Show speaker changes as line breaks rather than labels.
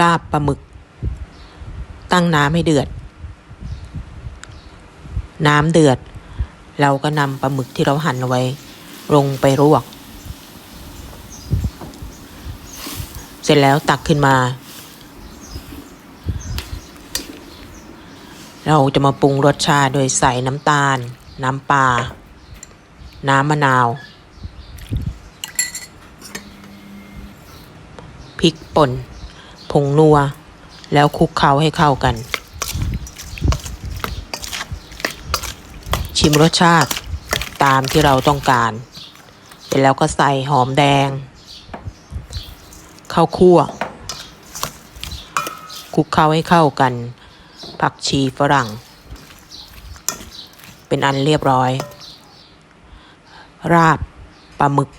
ลาบปลาหมึก ตั้งน้ำให้เดือด น้ำเดือด เราก็นำปลาหมึกที่เราหั่นเอาไว้ ลงไปลวก เสร็จแล้วตักขึ้นมา เราจะมาปรุงรสชาติโดยใส่น้ำตาล น้ำปลา น้ำมะนาวพริกป่น ผงนัว แล้วคลุกเคล้าให้เข้ากัน ชิมรสชาติตามที่เราต้องการ เสร็จแล้วก็ใส่หอมแดง ข้าวคั่วคลุกเคล้าให้เข้ากัน ผักชีฝรั่ง เป็นอันเรียบร้อย ราบปลาหมึก